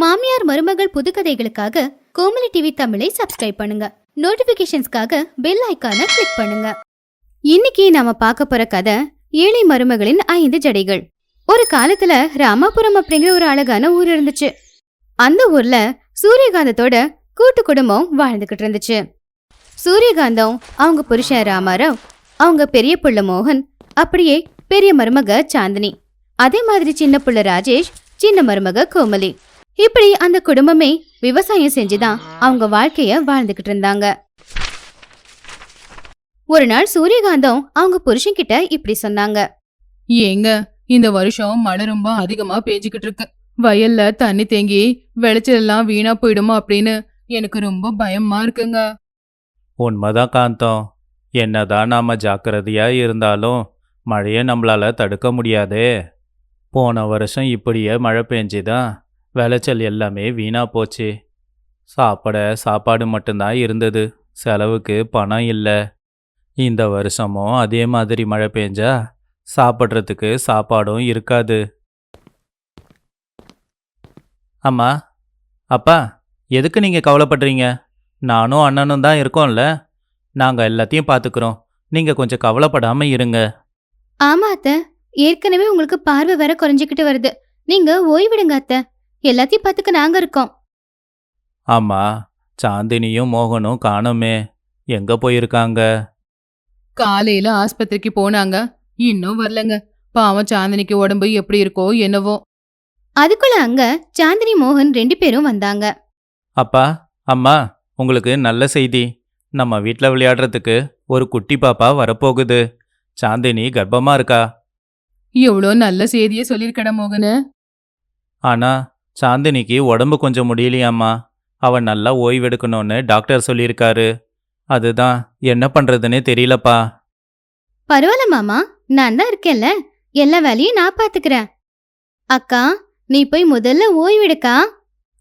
மாமியார் மருமகள் புதுக்கதைகளுக்காக கோமலி டிவி தமிழை சப்ஸ்கிரைப் பண்ணுங்க. நோட்டிபிகேஷன்ஸ்க்காக பெல் ஐக்கான கிளிக் பண்ணுங்க. இன்னைக்கு நாம பார்க்க போற கதை ஏழை மருமகளின் ஐந்து ஜடைகள். ஒரு காலத்துல ராமாபுரம் அப்படிங்கிற ஒரு அழகான ஊர் இருந்துச்சு. அந்த ஊர்ல சூரியகாந்தத்தோட கூட்டு குடும்பம் வாழ்ந்துகிட்டு இருந்துச்சு. சூரியகாந்தம் அவங்க புருஷன் ராமாராவ் அவங்க பெரிய புள்ள மோகன் அப்படியே பெரிய மருமக சாந்தினி. அதே மாதிரி சின்ன புள்ள ராஜேஷ் சின்ன மருமக கோமலி. இப்படி அந்த குடும்பமே விவசாயம் செஞ்சுதான் அவங்க வாழ்க்கைய வாழ்ந்துகிட்டு இருந்தாங்க. ஒரு நாள் சூரியகாந்தம் அவங்க புருஷன்கிட்ட இப்படி சொன்னாங்க. ஏங்க இந்த வருஷம் மழை ரொம்ப அதிகமா பேஞ்சுக்கிட்டு இருக்கு. வயல்ல தண்ணி தேங்கி விளைச்சல் எல்லாம் வீணா போயிடுமோ அப்படின்னு எனக்கு ரொம்ப பயமா இருக்குங்க. உண்மைதான் காந்தம். என்னதான் நாம ஜாக்கிரதையா இருந்தாலும் மழையை நம்மளால தடுக்க முடியாதே. போன வருஷம் இப்படியே மழை பெஞ்சுதான். விளைச்சல் எல்லாமே வீணா போச்சு. சாப்பிட சாப்பாடு மட்டும்தான் இருந்தது. செலவுக்கு பணம் இல்லை. இந்த வருஷமும் அதே மாதிரி மழை பெஞ்சா சாப்பிட்றதுக்கு சாப்பாடும் இருக்காது. அம்மா அப்பா எதுக்கு நீங்கள் கவலைப்படுறீங்க? நானும் அண்ணனும் தான் இருக்கோம்ல. நாங்கள் எல்லாத்தையும் பார்த்துக்குறோம் நீங்கள் கொஞ்சம் கவலைப்படாமல் இருங்க. ஆமா அத்தை. ஏற்கனவே உங்களுக்கு பார்வை வேற குறைஞ்சிக்கிட்டு வருது. நீங்க ஓய்விடுங்க அத்தை. எல்லாத்தையும் பார்த்துக்க நாங்க இருக்கோம். ஆமாம் சாந்தினியும் மோகனும் காணோமே. எங்கே போயிருக்காங்க? காலையில ஆஸ்பத்திரிக்கு போனாங்க. இன்னும் வரலங்க. பாவம் சாந்தினிக்கு உடம்பு எப்படி இருக்கோ என்னவோ. அதுக்குள்ள அங்க சாந்தினி மோகன் ரெண்டு பேரும் வந்தாங்க. அப்பா அம்மா உங்களுக்கு நல்ல செய்தி. நம்ம வீட்டில் விளையாடுறதுக்கு ஒரு குட்டி பாப்பா வரப்போகுது. சாந்தினி கர்ப்பமாக இருக்கா? எவ்வளோ நல்ல செய்தியை சொல்லியிருக்கட மோகனு. ஆனால் சாந்தினிக்கு உடம்பு கொஞ்சம் முடியலையாம்மா. அவன் நல்லா ஓய்வெடுக்கணும்னு டாக்டர் சொல்லியிருக்காரு. அதுதான் என்ன பண்ணுறதுன்னே தெரியலப்பா. பரவாயில்ல மாமா நான் தான் இருக்கேன்ல. எல்லா வேலையும் நான் பாத்துக்கிறேன் அக்கா நீ போய் முதல்ல ஓய்வெடுக்கா.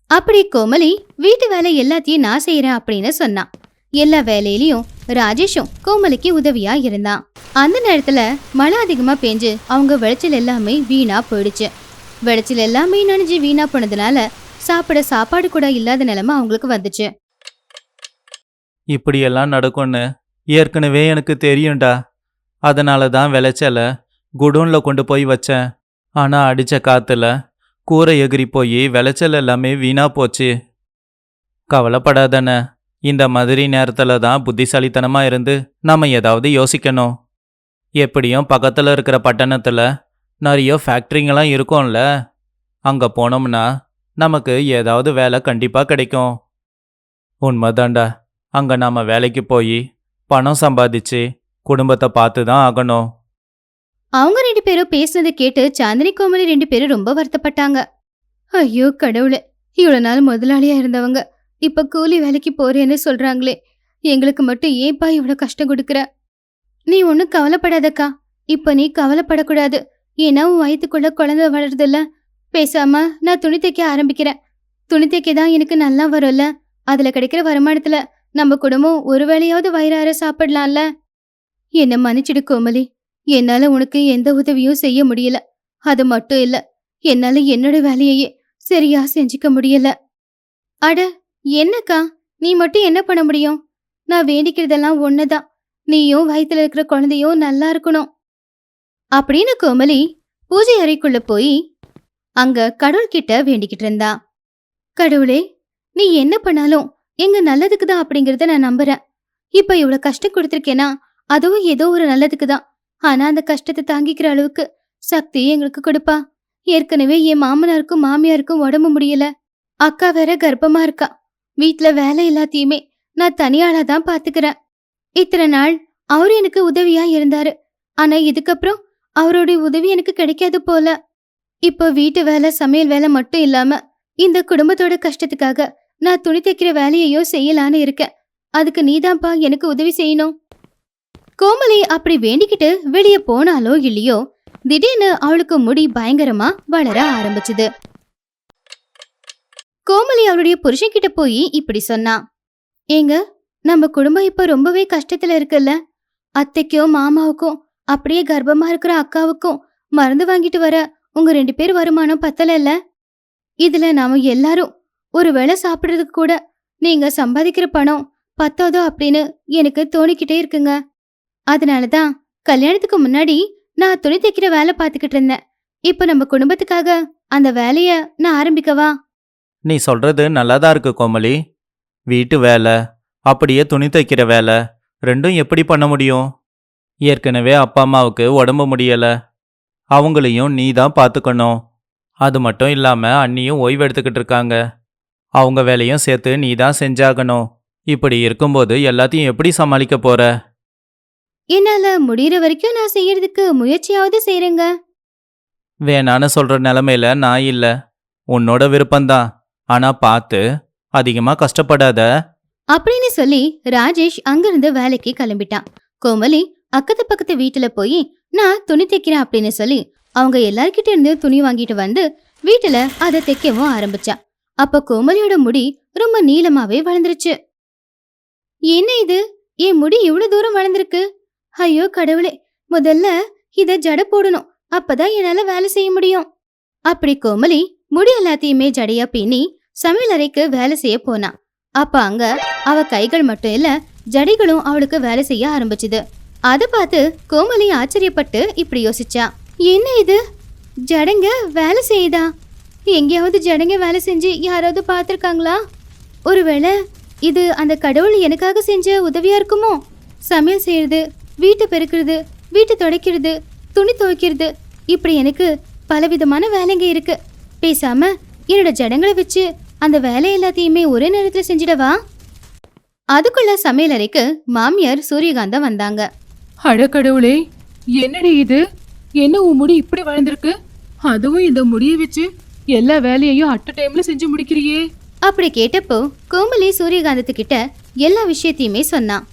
அப்படி கோமலி வீட்டு வேலை எல்லாத்தையும் நான் செய்யறேன் அப்படின்னு சொன்னான். எல்லா வேலையிலயும் ராஜேஷும் கோமலிக்கு உதவியா இருந்தான். அந்த நேரத்துல மழை அதிகமா பெஞ்சு அவங்க விளைச்சல் எல்லாமே வீணா போயிடுச்சு. விளைச்சல் எல்லாமே நனைஞ்சு வீணா போனதுனால சாப்பிட சாப்பாடு கூட இல்லாத நிலைமை அவங்களுக்கு வந்துச்சு. இப்படியெல்லாம் நடக்கும்னு ஏற்கனவே எனக்கு தெரியும்டா. அதனால தான் விளைச்சலை குடோனில் கொண்டு போய் வச்சேன். ஆனால் அடித்த காற்றுல கூரை எகிரி போய் விளைச்சல் எல்லாமே வீணாக போச்சு. கவலைப்படாதண்ணே. இந்த மாதிரி நேரத்தில் தான் புத்திசாலித்தனமாக இருந்து நாம் ஏதாவது யோசிக்கணும். எப்படியும் பக்கத்தில் இருக்கிற பட்டணத்தில் நிறைய ஃபேக்ட்ரிங்கெல்லாம் இருக்கும்ல. அங்கே போனோம்னா நமக்கு ஏதாவது வேலை கண்டிப்பாக கிடைக்கும். உண்மைதாண்டா அங்கே நாம் வேலைக்கு போய் பணம் சம்பாதிச்சு குடும்பத்தை பார்த்து தான் ஆகணும். அவங்க ரெண்டு பேரும் பேசுனதை கேட்டு சாந்தினி கோமலி ரெண்டு பேரும் ரொம்ப வருத்தப்பட்டாங்க. ஐயோ கடவுளே. இவ்வளோ நாள் முதலாளியா இருந்தவங்க. இப்ப கூலி வேலைக்கு போறேன்னு சொல்றாங்களே. எங்களுக்கு மட்டும் ஏன்ப்பா இவ்வளவு கஷ்டம் கொடுக்குற? நீ ஒன்றும் கவலைப்படாதக்கா. இப்ப நீ கவலைப்படக்கூடாது. ஏன்னா உன் வயித்துக்குள்ள குழந்தை வளருதுல்ல. பேசாம நான் துணி தைக்க ஆரம்பிக்கிறேன். துணி தைக்க தான் எனக்கு நல்லா வரும்ல. அதுல கிடைக்கிற வருமானத்துல நம்ம குடும்பம் ஒரு வேளையாவது வயிறார சாப்பிடலாம்ல. என்ன மன்னிச்சிடு கோமலி என்னால உனக்கு எந்த உதவியும் செய்ய முடியல. அது மட்டும் இல்ல. என்னால என்னோட வேலையையே சரியா செஞ்சுக்க முடியல. அட என்னக்கா? நீ மட்டும் என்ன பண்ண முடியும்? நான் வேண்டிக்கிறதெல்லாம் ஒண்ணுதான். நீயும் வயித்துல இருக்கிற குழந்தையும் நல்லா இருக்கணும். அப்படின்னு கோமலி பூஜை அறைக்குள்ள போய் அங்க கடவுள்கிட்ட வேண்டிக்கிட்டு இருந்தா. கடவுளே நீ என்ன பண்ணாலும் எங்க நல்லதுக்கு தான் அப்படிங்கறத நான் நம்புறேன். இப்ப இவ்வளவு கஷ்டம் கொடுத்துருக்கேனா அதுவும் ஏதோ ஒரு நல்லதுக்கு தான். ஆனா அந்த கஷ்டத்தை தாங்கிக்கிற அளவுக்கு சக்தி எங்களுக்கு கொடுப்பா. ஏற்கனவே என் மாமனாருக்கும் மாமியாருக்கும் உடம்பு முடியல. அக்கா வேற கர்ப்பமா இருக்கா. வீட்டுல வேலை எல்லாத்தையுமே நான் தனியாளா தான் பாத்துக்கிறேன். இத்தனை நாள் அவரு எனக்கு உதவியா இருந்தாரு. ஆனா இதுக்கப்புறம் அவருடைய உதவி எனக்கு கிடைக்காது போல. இப்போ வீட்டு வேலை சமையல் வேலை மட்டும் இல்லாம இந்த குடும்பத்தோட கஷ்டத்துக்காக நான் துணி தைக்கிற வேலையையோ செய்யலான்னு இருக்கேன். அதுக்கு நீதான்ப்பா எனக்கு உதவி செய்யணும். கோமலி அப்படி வேண்டிக்கிட்டு வெளியே போனாலோ இல்லையோ திடீர்னு அவளுக்கு முடி பயங்கரமா வளர ஆரம்பிச்சுது. கோமலி அவளுடைய புருஷன்கிட்ட போய் இப்படி சொன்னா ஏங்க நம்ம குடும்பம் இப்ப ரொம்பவே கஷ்டத்துல இருக்குல்ல. அத்தைக்கும் மாமாவுக்கும் அப்படியே கர்ப்பமா இருக்கிற அக்காவுக்கும் மருந்து வாங்கிட்டு வர உங்க ரெண்டு பேர் வருமானம் பத்தல இதுல நாம எல்லாரும் ஒரு வேளை சாப்பிடுறதுக்கு கூட நீங்க சம்பாதிக்கிற பணம் பத்தாதோ அப்படின்னு எனக்கு தோணிக்கிட்டே இருக்குங்க. அதனாலதான் கல்யாணத்துக்கு முன்னாடி நான் துணி தைக்கிற வேலை பார்த்துக்கிட்டு இருந்தேன். இப்ப நம்ம குடும்பத்துக்காக அந்த வேலைய நான் ஆரம்பிக்கவா? நீ சொல்றது நல்லாதான் இருக்கு கோமலி வீட்டு வேலை அப்படியே துணி தைக்கிற வேலை ரெண்டும் எப்படி பண்ண முடியும்? ஏற்கனவே அப்பா அம்மாவுக்கு உடம்பு முடியல. அவங்களையும் நீ தான் பார்த்துக்கணும். அது மட்டும் இல்லாம அண்ணியும் ஓய்வு எடுத்துக்கிட்டு இருக்காங்க. அவங்க வேலையும் சேர்த்து நீ தான் செஞ்சாகணும். இப்படி இருக்கும்போது எல்லாத்தையும் எப்படி சமாளிக்க போற? என்னால முடியற வரைக்கும் நான் செய்யறதுக்கு முயற்சியாவது செய்றேங்க. வேணான்னு சொல்ற நிலமையில நான் இல்ல. உன்னோட விருப்பம்தான். ஆனா பார்த்து அதிகமா கஷ்டப்படாத. அப்படின்னு சொல்லி ராஜேஷ் அங்கிருந்து வேலைக்கு கிளம்பிட்டான். கோமலி அக்கத்து பக்கத்து வீட்டுல போய் நான் துணி தைக்கிறேன் அப்படின்னு சொல்லி அவங்க எல்லார்கிட்ட இருந்து துணி வாங்கிட்டு வந்து வீட்டுல அதை தைக்கவும் ஆரம்பிச்சா. அப்ப கோமலியோட முடி ரொம்ப நீளமாவே வளர்ந்துருச்சு. என்ன இது? என் முடி இவ்வளவு தூரம் வளர்ந்துருக்கு? ஐயோ கடவுளே முதல்ல இத ஜட போடணும். அப்பதான் என்னால வேலை செய்ய முடியும். அப்படி கோமலி முடி எல்லாத்தையுமே ஜடையா பின்னி சமையலறைக்கு வேலை செய்ய போனா. அப்ப அங்க அவ கைகள் மட்டும் இல்ல ஜடைகளும் அவளுக்கு வேலை செய்ய ஆரம்பிச்சுது. அதை பார்த்து கோமலி ஆச்சரியப்பட்டு இப்படி யோசிச்சா. என்ன இது? ஜடங்க வேலை செய்யுதா? எங்கேயாவது ஜடங்க வேலை செஞ்சு யாராவது பார்த்துருக்காங்களா? ஒருவேளை இது அந்த கடவுள் எனக்காக செஞ்ச உதவியாக இருக்குமோ? சமையல் செய்கிறது வீட்டை பெருக்கிறது வீட்டை துடைக்கிறது துணி துவைக்கிறது இப்படி எனக்கு பலவிதமான வேலைங்க இருக்கு. பேசாம என்னோட ஜடங்களை வச்சு அந்த வேலை எல்லாத்தையுமே ஒரே நேரத்தில் செஞ்சிடவா? அதுக்குள்ள சமையலறைக்கு மாமியார் சூரியகாந்தா வந்தாங்க. அட கடவுளே என்னடி இது? என்ன உன் முடி இப்படி வளர்ந்துருக்கு? அதுவும் இந்த முடியை வச்சு எல்லா வேலையையும் அட்ட டைம்ல செஞ்சு முடிக்கிறியே. அப்படி கேட்டப்போ கோமலி சூரியகாந்தத்துக்கிட்ட எல்லா விஷயத்தையுமே சொன்னான்.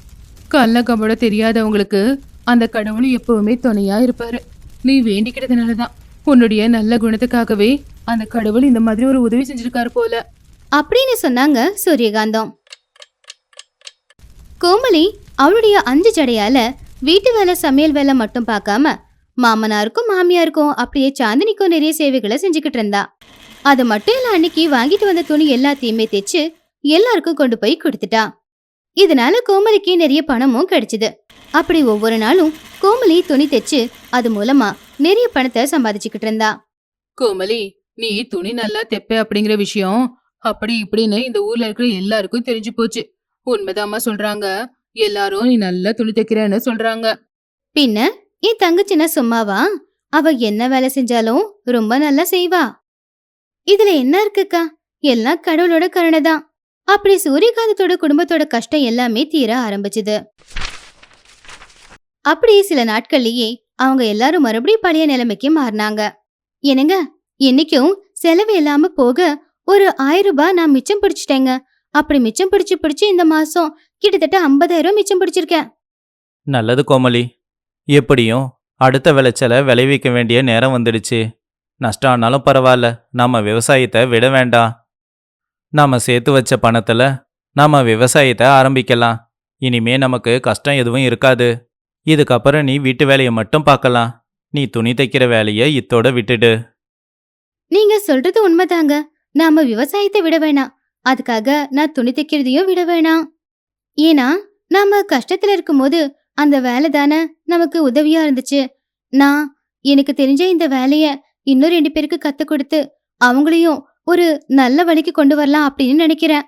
கல்ல கபட தெரியாதவங்களுக்கு அந்த கடவுள் எப்பவுமே துணையா இருப்பாரு. நீ வேண்டிக்கிட்டதுனாலதான் உன்னுடைய நல்ல குணத்துக்காகவே அந்த கடவுள் இந்த மாதிரி ஒரு உதவி செஞ்சிருக்காரு போல. அப்படின்னு சொன்னாங்க சூரியகாந்தம். கோமலி அவளுடைய அஞ்சு ஜடையால வீட்டு வேலை சமையல் வேலை மட்டும் பார்க்காம மாமனாருக்கும் மாமியாருக்கும் அப்படியே சாந்தினிக்கும் நிறைய சேவைகளை செஞ்சுக்கிட்டு இருந்தா. அது மட்டும் இல்ல அன்னைக்கு வாங்கிட்டு வந்த துணி எல்லாத்தையுமே தைச்சு எல்லாருக்கும் கொண்டு போய் கொடுத்துட்டா. இதனால கோமலிக்கு நிறைய பணமும் கிடைச்சது. அப்படி ஒவ்வொரு நாளும் கோமலி துணி தைச்சு அது மூலமா நிறைய பணத்தை சம்பாதிச்சுக்கிட்டு இருந்தா. கோமலி நீ துணி நல்லா தெப்ப அப்படிங்கிற விஷயம் அப்படி இப்படின்னு இந்த ஊர்ல இருக்கிற எல்லாருக்கும் தெரிஞ்சு போச்சு. உண்மைதாம்மா சொல்றாங்க. எல்லாரும் நீ நல்லா துணி தைக்கிறேன்னு சொல்றாங்க. பின்ன என் தங்கச்சினா சும்மாவா? அவ என்ன வேலை செஞ்சாலும் ரொம்ப நல்லா செய்வா. இதுல என்ன இருக்குக்கா? எல்லாம் கடவுளோட கருணை தான். அப்படி சூரியகாந்தத்தோட குடும்பத்தோட கஷ்டம் எல்லாமே தீர ஆரம்பிச்சுது. அப்படி சில நாட்கள்லயே அவங்க எல்லாரும் மறுபடியும் பழைய நிலைமைக்கு மாறினாங்க. என்னங்க இன்னைக்கும் செலவு இல்லாம போக ஒரு ஆயிரம் ரூபாய் நான் மிச்சம் பிடிச்சிட்டேங்க. அப்படி மிச்சம் பிடிச்சு பிடிச்சு இந்த மாசம் கிட்டத்தட்ட ஐம்பதாயிரம் மிச்சம் பிடிச்சிருக்கேன். நல்லது கோமலி எப்படியும் அடுத்த விளைச்சலை விளைவிக்க வேண்டிய நேரம் வந்துடுச்சு. நஷ்டம் ஆனாலும் பரவாயில்ல. நாம விவசாயத்தை விட வேண்டாம். நாம சேர்த்து வச்ச பணத்துல நாம விவசாயத்தை ஆரம்பிக்கலாம். இனிமே நமக்கு கஷ்டம் எதுவும் இருக்காது. இதுக்கப்புறம் நீ வீட்டு வேலையை மட்டும் பார்க்கலாம். நீ துணி தைக்கிற வேலையை இத்தோட விட்டுடு. நீங்க சொல்றது உண்மைதாங்க. நாம விவசாயத்தை விட வேணாம். அதுக்காக நான் துணி தைக்கிறதையும் விட வேணாம். ஏன்னா நாம கஷ்டத்துல இருக்கும்போது அந்த வேலை தானே நமக்கு உதவியா இருந்துச்சு. நான் எனக்கு தெரிஞ்ச இந்த வேலைய இன்னும் ரெண்டு பேருக்கு கத்து கொடுத்து அவங்களையும் ஒரு நல்ல வழிக்கு கொண்டு வரலாம் அப்படின்னு நினைக்கிறேன்.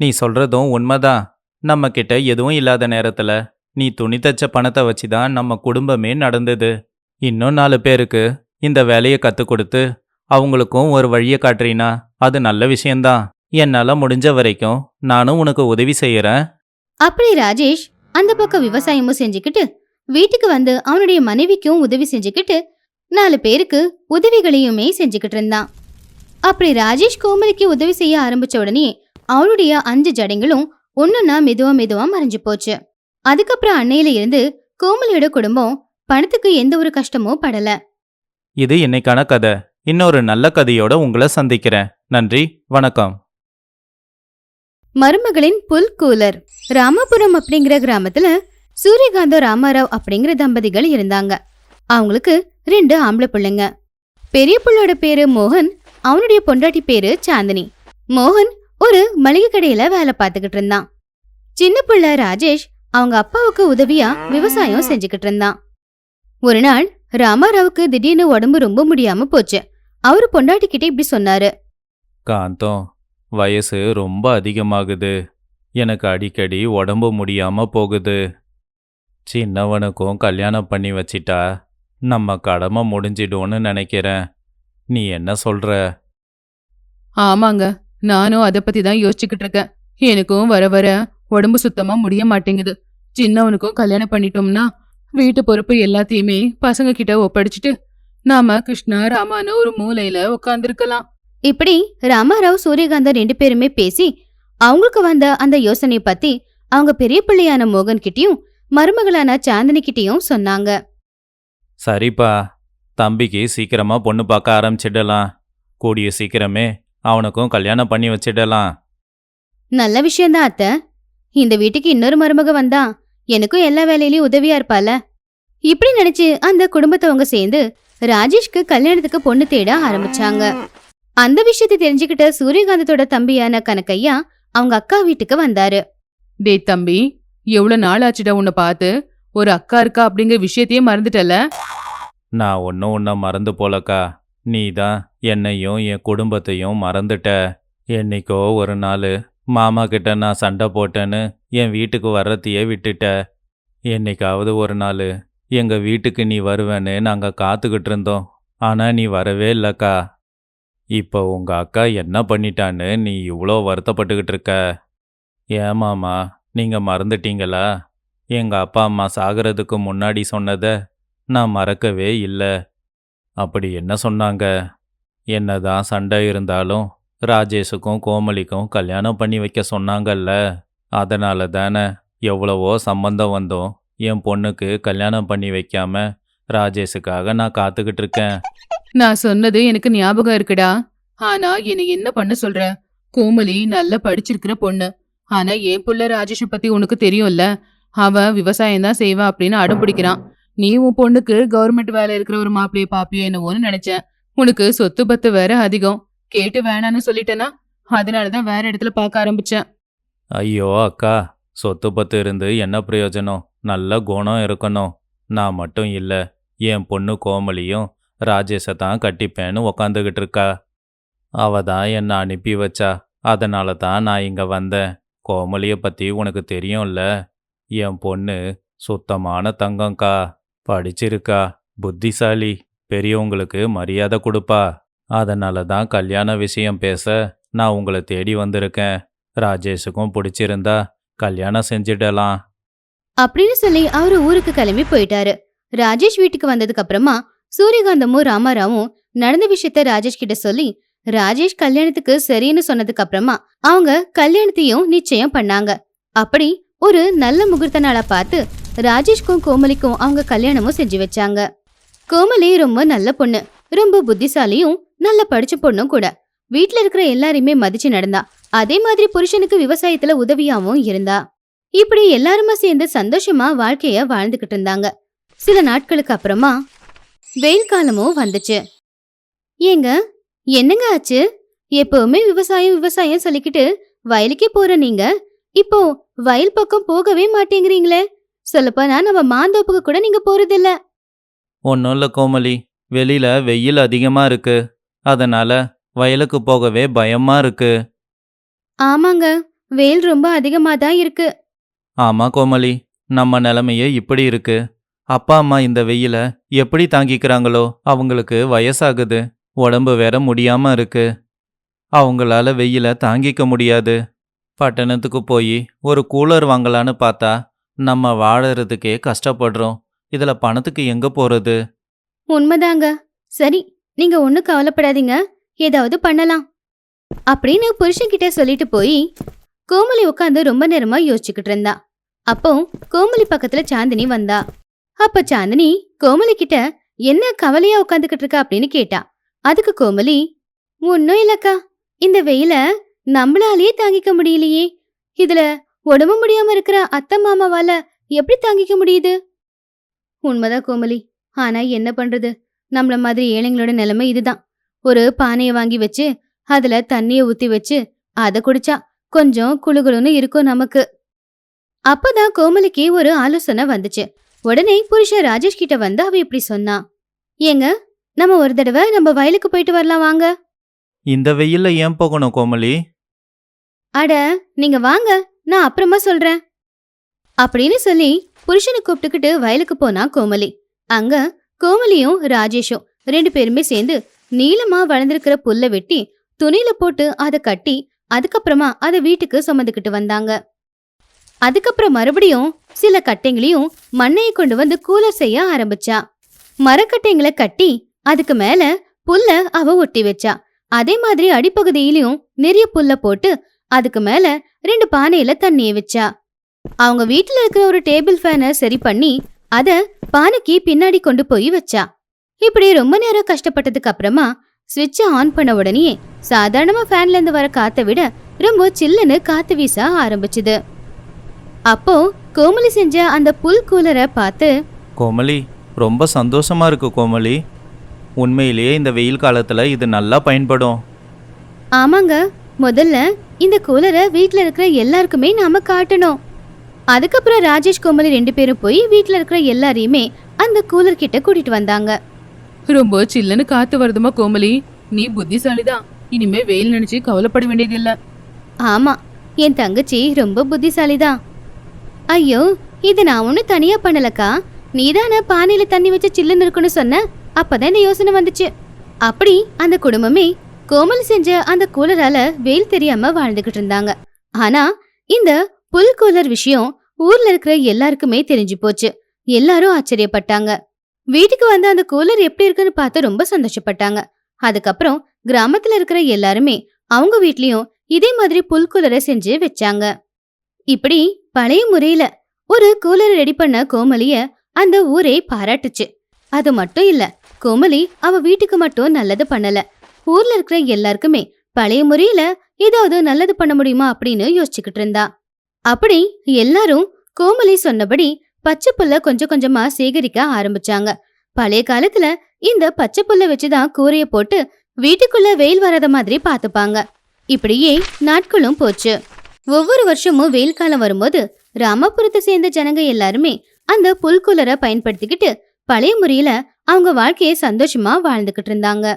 நீ சொல்றதும் உண்மைதான். நம்ம கிட்ட எதுவும் இல்லாத நேரத்துல நீ துணி தச்ச பணத்தை வச்சு தான் நம்ம குடும்பமே நடந்தது. இன்னும் நாலு பேருக்கு இந்த வேலையை கத்து கொடுத்து அவங்களுக்கும் ஒரு வழியை காட்டுறீனா அது நல்ல விஷயம்தான். என்னால முடிஞ்ச வரைக்கும் நானும் உனக்கு உதவி செய்யறேன். அப்படி ராஜேஷ் அந்த பக்கம் விவசாயமும் செஞ்சுக்கிட்டு வீட்டுக்கு வந்து அவனுடைய மனைவிக்கும் உதவி செஞ்சுக்கிட்டு நாலு பேருக்கு உதவிகளையுமே செஞ்சுக்கிட்டு இருந்தான். அப்படி ராஜேஷ் கோமலிக்கு உதவி செய்ய ஆரம்பிச்ச உடனே அவனுடைய அஞ்சு ஜடைங்களும் ஒன்னொன்னா மெதுவா மெதுவா மறைஞ்சு போச்சு. அதுக்கப்புறம் அன்னையில இருந்து கோமலியோட குடும்பம் பணத்துக்கு எந்த ஒரு கஷ்டமும் படல. இது இன்னைக்கான கதை. இன்னொரு நல்ல கதையோட உங்களை சந்திக்கிறேன். நன்றி. வணக்கம். மருமகளின் புல் கூலர். ராமபுரம் அப்படிங்கிற கிராமத்துல சூரியகாந்தம் ராமாராவ் அப்படிங்கிற தம்பதிகள் இருந்தாங்க. அவங்களுக்கு ரெண்டு ஆம்பளை பிள்ளைங்க. பெரிய புள்ளோட பேரு மோகன் அவனுடைய பொண்டாட்டி பேரு சாந்தினி. மோகன் ஒரு மளிகை கடையில வேலை பார்த்துக்கிட்டு இருந்தான். சின்ன பிள்ளை ராஜேஷ் அவங்க அப்பாவுக்கு உதவியா விவசாயம் செஞ்சுக்கிட்டு இருந்தான். ஒரு நாள் ராமாராவுக்கு திடீர்னு உடம்பு ரொம்ப முடியாம போச்சு. அவரு பொண்டாட்டி கிட்ட இப்படி சொன்னாரு. காந்தம் வயசு ரொம்ப அதிகமாகுது. எனக்கு அடிக்கடி உடம்பு முடியாமல் போகுது. சின்னவனுக்கும் கல்யாணம் பண்ணி வச்சிட்டா நம்ம கடமை முடிஞ்சிடும்னு நினைக்கிறேன். நீ என்ன சொல்ற? ஆமாங்க. நானும் அதை பத்தி தான் யோசிச்சுக்கிட்டு இருக்கேன். எனக்கும் வர வர உடம்பு சுத்தமா முடிய மாட்டேங்குது. சின்னவனுக்கும் கல்யாணம் பண்ணிட்டோம்னா வீட்டு பொறுப்பு எல்லாத்தையுமே பசங்க கிட்ட ஒப்படைச்சிட்டு நாம கிருஷ்ணா ராமான்னு ஒரு மூலையில உட்காந்துருக்கலாம் இப்படி ராமாராவ் சூரியகாந்தன் ரெண்டு பேருமே பேசி அவங்களுக்கு வந்த அந்த யோசனை பத்தி அவங்க பெரிய பிள்ளையான மோகன் கிட்டயும் மருமகளான சாந்தினி கிட்டயும் சொன்னாங்க. சரிப்பா. தம்பிக்கு சீக்கிரமா பொண்ணு பார்க்க ஆரம்பிச்சிடலாம். கூடிய சீக்கிரமே அவனுக்கும் கல்யாணம் பண்ணி வச்சிடலாம். நல்ல விஷயம்தான் அத்தை. இந்த வீட்டுக்கு இன்னொரு மருமக வந்தா எனக்கும் எல்லா வேலையிலயும் உதவியா இருப்பால. இப்படி நினைச்சு அந்த குடும்பத்தவங்க சேர்ந்து ராஜேஷ்க்கு கல்யாணத்துக்கு பொண்ணு தேட ஆரம்பிச்சாங்க. அந்த விஷயத்தை தெரிஞ்சுக்கிட்ட சூரியகாந்தத்தோட தம்பியான கனக்கையா அவங்க அக்கா வீட்டுக்கு வந்தாரு. டேய் தம்பி எவ்வளவு நாள் ஆச்சுடா உன்னை பார்த்து? ஒரு அக்கா இருக்கா அப்படிங்கிற விஷயத்தையே மறந்துட்டல? நான் ஒன்றும் உன்னை மறந்து போலக்கா. நீ தான் என்னையும் என் குடும்பத்தையும் மறந்துட்ட. என்னைக்கோ ஒரு நாள் மாமா கிட்ட நான் சண்டை போட்டேன்னு என் வீட்டுக்கு வர்றதையே விட்டுட்ட. என்னைக்காவது ஒரு நாள் எங்கள் வீட்டுக்கு நீ வருவேன்னு நாங்கள் காத்துக்கிட்டு இருந்தோம். ஆனால் நீ வரவே இல்லைக்கா. இப்போ உங்கள் அக்கா என்ன பண்ணிட்டான்னு நீ இவ்வளோ வருத்தப்பட்டுக்கிட்டு இருக்க? ஏமாமா நீங்கள் மறந்துட்டீங்களா? எங்கள் அப்பா அம்மா சாகிறதுக்கு முன்னாடி சொன்னதை நான் மறக்கவே இல்லை. அப்படி என்ன சொன்னாங்க? என்னதான் சண்டை இருந்தாலும் ராஜேஷுக்கும் கோமலிக்கும் கல்யாணம் பண்ணி வைக்க சொன்னாங்கல்ல. அதனால தானே எவ்வளவோ சம்பந்தம் வந்தோம். என் பொண்ணுக்கு கல்யாணம் பண்ணி வைக்காம ராஜேஷுக்காக நான் காத்துக்கிட்டு இருக்கேன் நான் சொன்னது எனக்கு ஞாபகம் இருக்குடா. ஆனா என்னை என்ன பண்ண சொல்ற? கோமலி நல்லா படிச்சிருக்கிற பொண்ணு. ஆனா என் புள்ள ராஜேஷ பத்தி உனக்கு தெரியும்ல. அவன் விவசாயம் தான் செய்வான் அப்படின்னு அடம் பிடிக்கிறான். நீ உன் பொண்ணுக்கு கவர்மெண்ட் வேலை இருக்கிற ஒரு மாப்பிளைய பாப்பியோ என்னவோன்னு நினைச்சேன். உனக்கு சொத்து பத்து வேற அதிகம். கேட்டு வேணான்னு சொல்லிட்டேனா? அதனாலதான் வேற இடத்துல பார்க்க ஆரம்பிச்சேன். ஐயோ அக்கா. சொத்து பத்து இருந்து என்ன பிரயோஜனம்? நல்ல குணம் இருக்கணும். நான் மட்டும் இல்லை. என் பொண்ணு கோமலியும் ராஜேஷை தான் கட்டிப்பேன்னு உக்காந்துக்கிட்டு இருக்கா. அவ தான் என்னை அனுப்பி வச்சா. அதனால தான் நான் இங்கே வந்தேன். கோமலியை பற்றி உனக்கு தெரியும்ல. என் பொண்ணு சுத்தமான தங்கம்க்கா. படிச்சிருக்கா. புத்திசாலி. பெரியவங்களுக்கு மரியாதை கொடுப்பா. அதனால தான் கல்யாண விஷயம் பேச நான் உங்களை தேடி வந்திருக்கேன். ராஜேஷுக்கும் பிடிச்சிருந்தா கல்யாணம் செஞ்சிடலாம். அப்படின்னு சொல்லி அவரு ஊருக்கு கிளம்பி போயிட்டாரு. ராஜேஷ் வீட்டுக்கு வந்ததுக்கு அப்புறமா சூரியகாந்தமும் ராமாராவும் நடந்த விஷயத்த ராஜேஷ் கிட்ட சொல்லி ராஜேஷ் கல்யாணத்துக்கு சரின்னு சொன்னதுக்கு அப்புறமா அவங்க கல்யாணத்தையும் நிச்சயம் பண்ணாங்க. அப்படி ஒரு நல்ல முகூர்த்த நாளா பார்த்து ராஜேஷ்க்கும் கோமலிக்கும் அவங்க கல்யாணமும் செஞ்சு வச்சாங்க. கோமலி ரொம்ப நல்ல பொண்ணு ரொம்ப புத்திசாலியும் நல்ல படிச்ச பொண்ணும் கூட. வீட்ல இருக்கிற எல்லாரையுமே மதிச்சு நடந்தா. அதே மாதிரி புருஷனுக்கு விவசாயத்துல உதவியாவும் இருந்தா. இப்படி எல்லாருமா சேர்ந்து சந்தோஷமா வாழ்க்கைய வாழ்ந்துகிட்டு இருந்தாங்க. சில நாட்களுக்கு அப்புறமா வெயில் காலமும் வந்துச்சு. ஏங்க என்னங்க ஆச்சு? எப்பவுமே விவசாயம் விவசாயம் சொல்லிக்கிட்டு வயலுக்கே போற நீங்க? இப்போ வயல் பக்கம் போகவே மாட்டேங்கிறீங்களே. சொல்லப்போனா நம்ம மாந்தோப்புக்கு கூட நீங்க போறதில்ல. ஒன்றும் இல்லை கோமலி வெளியில் வெயில் அதிகமாக இருக்கு. அதனால வயலுக்கு போகவே பயமாக இருக்கு. ஆமாங்க வெயில் ரொம்ப அதிகமா தான் இருக்கு. ஆமாம் கோமலி நம்ம நிலைமையே இப்படி இருக்கு. அப்பா அம்மா இந்த வெயில எப்படி தாங்கிக்கிறாங்களோ அவங்களுக்கு வயசாகுது. உடம்பு வேற முடியாம இருக்கு. அவங்களால வெயில தாங்கிக்க முடியாது. பட்டணத்துக்கு போய் ஒரு கூலர் வாங்கலான்னு பார்த்தா நம்ம வாழறதுக்கே கஷ்டப்படுறோம். இதுல பணத்துக்கு எங்க போறது? உண்மைதாங்க. சரி நீங்க ஒன்றும் கவலைப்படாதீங்க. ஏதாவது பண்ணலாம். அப்படின்னு புருஷன்கிட்ட சொல்லிட்டு போய் கோமலி உட்காந்து ரொம்ப நேரமா யோசிச்சுக்கிட்டு இருந்தா. அப்போ கோமலி பக்கத்துல சாந்தினி வந்தா. அப்ப சாந்தினி கோமலி கிட்ட என்ன கவலையா உட்காந்துக்கிட்டு இருக்கா அப்படின்னு கேட்டா. அதுக்கு கோமலி ஒன்னும் இல்லக்கா. இந்த வெயில நம்மளாலேயே தாங்கிக்க முடியலையே. இதுல உடம்பு முடியாம இருக்கிற அத்தை மாமாவால எப்படி தாங்கிக்க முடியுது? உண்மைதான் கோமலி. ஆனா என்ன பண்றது? நம்மள மாதிரி ஏழைங்களோட நிலைமை இதுதான். ஒரு பானையை வாங்கி வச்சு அதுல தண்ணிய ஊத்தி வச்சு அத குடிச்சா கொஞ்சம் குழுகுழுன்னு இருக்கும் நமக்கு. அப்பதான் கோமலிக்கு ஒரு ஆலோசனை வந்துச்சு. உடனே புருஷன் ராஜேஷ் கிட்ட வந்து அவ இப்படி சொன்னா. ஏங்க நம்ம ஒரு தடவை நம்ம வயலுக்கு போயிட்டு வரலாம் வாங்க. இந்த வெயில்ல ஏன் போகணும் கோமலி அட நீங்க வாங்க நான் அப்புறமா சொல்றேன். அப்படின்னு சொல்லி புருஷனை கூப்பிட்டுக்கிட்டு வயலுக்கு போனா கோமலி அங்க கோமலியும் ராஜேஷும் ரெண்டு பேருமே சேர்ந்து நீளமா வளர்ந்திருக்கிற புல்ல வெட்டி துணியில போட்டு அதை கட்டி அதுக்கப்புறமா அதை வீட்டுக்கு சுமந்துக்கிட்டு வந்தாங்க. அதுக்கப்புறம் மறுபடியும் சில கட்டைங்களையும் மண்ணையை கொண்டு வந்து கூலர் செய்ய ஆரம்பிச்சா. மரக்கட்டைங்களை கட்டி அதுக்கு மேல புல்ல அவ ஒட்டி வச்சா. அதே மாதிரி அடிப்பகுதியிலயும் நிறைய புல்ல போட்டு அதுக்கு மேல ரெண்டு பானையில தண்ணிய வச்சா. அவங்க வீட்டுல இருக்கிற ஒரு டேபிள் ஃபேனை சரி பண்ணி அத பானைக்கு பின்னாடி கொண்டு போய் வச்சா. இப்படி ரொம்ப நேரம் கஷ்டப்பட்டதுக்கு அப்புறமா ஸ்விட்ச ஆன் பண்ண உடனே சாதாரணமா ஃபேன்ல இருந்து வர காத்த விட ரொம்ப சில்லுன்னு காத்து வீச ஆரம்பிச்சுது. அப்போ கோமலி செஞ்ச அந்த புல் கூலரை பார்த்து கோமலி ரொம்ப சந்தோஷமா இருக்கு கோமலி. உண்மையிலேயே இந்த வெயில் காலத்துல இது நல்லா பயன்படும். ஆமாங்க. முதல்ல இந்த கூலரை வீட்ல இருக்கிற எல்லாருக்குமே நாம காட்டணும். அதுக்கப்புறம் ராஜேஷ் கோமலி ரெண்டு பேரும் போய் வீட்ல இருக்கிற எல்லாரையுமே அந்த கூலர் கிட்ட கூட்டிட்டு வந்தாங்க. ரொம்ப சில்லுன்னு காத்து வருதுமா கோமலி. நீ புத்திசாலிதான். இனிமே வெயில் நினைச்சு கவலைப்பட வேண்டியதில்ல. ஆமா. என் தங்கச்சி ரொம்ப புத்திசாலிதான். ஐயோ இது நான் ஒன்னும் தனியா பண்ணலக்கா. நீதானே பானையில தண்ணி வச்சு சில்லுன்னு இருக்குன்னு சொன்ன? அப்பதான் இந்த யோசனை வந்துச்சு. அப்படி அந்த குடும்பமே கோமல் செஞ்ச அந்த கூலரால வெயில் தெரியாம வாழ்ந்துகிட்டு இருந்தாங்க. ஆனா இந்த புல் கூலர் விஷயம் ஊர்ல இருக்கிற எல்லாருக்குமே தெரிஞ்சு போச்சு. எல்லாரும் ஆச்சரியப்பட்டாங்க. வீட்டுக்கு வந்து அந்த கூலர் எப்படி இருக்குன்னு பார்த்து ரொம்ப சந்தோஷப்பட்டாங்க. அதுக்கப்புறம் கிராமத்துல இருக்கிற எல்லாருமே அவங்க வீட்லயும் இதே மாதிரி புல் கூலரை செஞ்சு வச்சாங்க. இப்படி பழைய முறையில ஒரு கூலர் ரெடி பண்ண கோமலிய அந்த ஊரே பாராட்டுச்சு. அது மட்டும் இல்ல கோமலி அவ வீட்டுக்கு மட்டும் நல்லது பண்ணல. ஊர்ல இருக்கிற எல்லாருக்குமே பழைய முறையில ஏதாவது நல்லது பண்ண முடியுமா அப்படின்னு யோசிச்சுக்கிட்டு இருந்தா. அப்படி எல்லாரும் கோமலி சொன்னபடி பச்சை புல்ல கொஞ்சம் கொஞ்சமா சேகரிக்க ஆரம்பிச்சாங்க. பழைய காலத்துல இந்த பச்சை புல்ல வச்சுதான் கூரைய போட்டு வீட்டுக்குள்ள வெயில் வராத மாதிரி பாத்துப்பாங்க இப்படியே நாட்களும் போச்சு. ஒவ்வொரு வருஷமும் வெயில் காலம் வரும்போது ராமபுரத்தை சேர்ந்த ஜனங்க எல்லாருமே அந்த புல்குலரை பயன்படுத்திக்கிட்டு பழைய முறையில அவங்க வாழ்க்கையை சந்தோஷமா வாழ்ந்துகிட்டு இருந்தாங்க.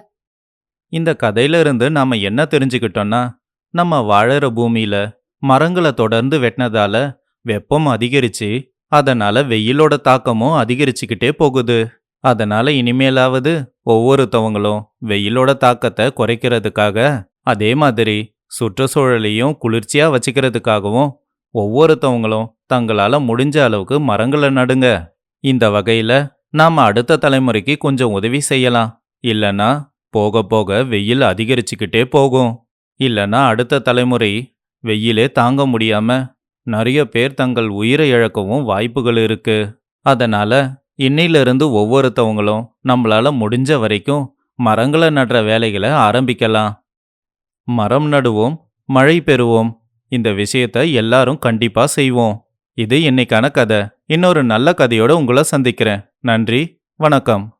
இந்த கதையில இருந்து நாம என்ன தெரிஞ்சுக்கிட்டோம்னா நம்ம வாழற பூமியில மரங்களை தொடர்ந்து வெட்டினதால வெப்பம் அதிகரிச்சு அதனால வெயிலோட தாக்கமும் அதிகரிச்சுக்கிட்டே போகுது. அதனால இனிமேலாவது ஒவ்வொருத்தவங்களும் வெயிலோட தாக்கத்தை குறைக்கிறதுக்காக அதே மாதிரி சுற்றுச்சூழலையும் குளிர்ச்சியாக வச்சுக்கிறதுக்காகவும் ஒவ்வொருத்தவங்களும் தங்களால் முடிஞ்ச அளவுக்கு மரங்களை நடுங்க. இந்த வகையில் நாம அடுத்த தலைமுறைக்கு கொஞ்சம் உதவி செய்யலாம். இல்லைன்னா போக போக வெயில் அதிகரிச்சுக்கிட்டே போகும். இல்லைன்னா அடுத்த தலைமுறை வெயிலே தாங்க முடியாமல் நிறைய பேர் தங்கள் உயிரை இழக்கவும் வாய்ப்புகள் இருக்கு. அதனால இன்னையிலிருந்து ஒவ்வொருத்தவங்களும் நம்மளால முடிஞ்ச வரைக்கும் மரங்களை நடுற வேலைகளை ஆரம்பிக்கலாம். மரம் நடுவோம் மழை பெறுவோம். இந்த விஷயத்த எல்லாரும் கண்டிப்பா செய்வோம். இது இன்னைக்கான கதை. இன்னொரு நல்ல கதையோட உங்களை சந்திக்கிறேன். நன்றி வணக்கம்.